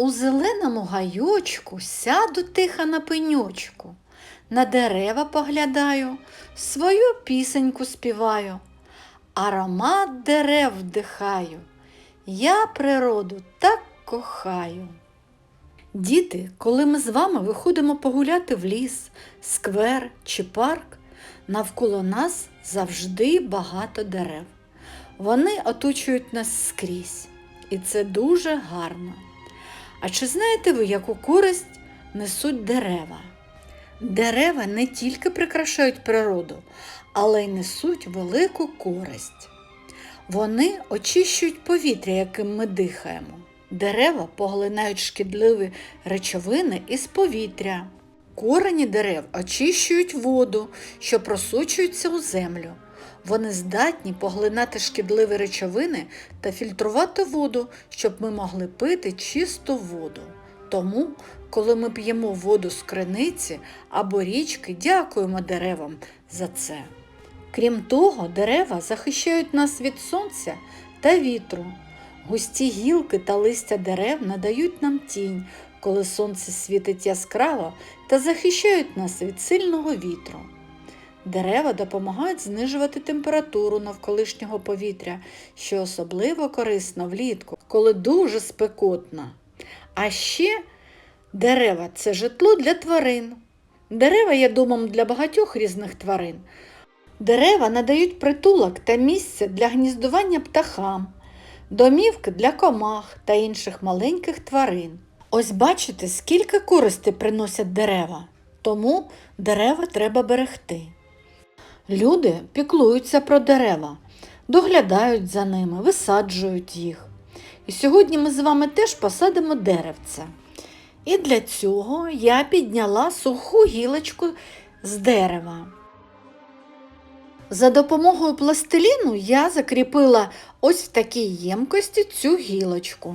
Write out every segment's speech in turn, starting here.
У зеленому гайочку сяду тихо на пеньочку, на дерева поглядаю, свою пісеньку співаю, аромат дерев вдихаю, я природу так кохаю. Діти, коли ми з вами виходимо погуляти в ліс, сквер чи парк, навколо нас завжди багато дерев. Вони оточують нас скрізь, і це дуже гарно. А чи знаєте ви, яку користь несуть дерева? Дерева не тільки прикрашають природу, але й несуть велику користь. Вони очищують повітря, яким ми дихаємо. Дерева поглинають шкідливі речовини із повітря. Корені дерев очищують воду, що просочується у землю. Вони здатні поглинати шкідливі речовини та фільтрувати воду, щоб ми могли пити чисту воду. Тому, коли ми п'ємо воду з криниці або річки, дякуємо деревам за це. Крім того, дерева захищають нас від сонця та вітру. Густі гілки та листя дерев надають нам тінь, коли сонце світить яскраво та захищають нас від сильного вітру. Дерева допомагають знижувати температуру навколишнього повітря, що особливо корисно влітку, коли дуже спекотно. А ще дерева це житло для тварин. Дерева є домом для багатьох різних тварин. Дерева надають притулок та місце для гніздування птахам, домівки для комах та інших маленьких тварин. Ось бачите, скільки користі приносять дерева, тому дерева треба берегти. Люди піклуються про дерева, доглядають за ними, висаджують їх. І сьогодні ми з вами теж посадимо деревце. І для цього я підняла суху гілочку з дерева. За допомогою пластиліну я закріпила ось в такій ємкості цю гілочку.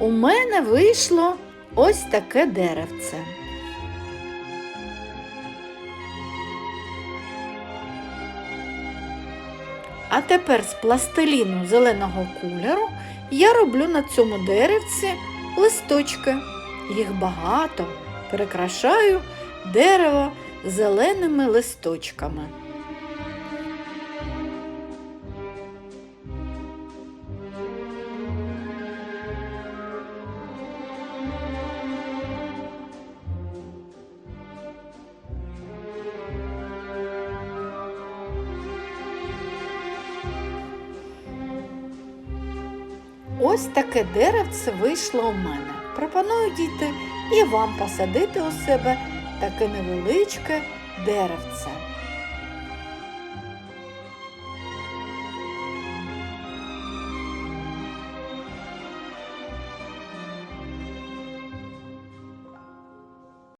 У мене вийшло ось таке деревце. А тепер з пластиліну зеленого кольору я роблю на цьому деревці листочки. Їх багато, прикрашаю дерево зеленими листочками. Ось таке деревце вийшло у мене. Пропоную діти і вам посадити у себе таке невеличке деревце.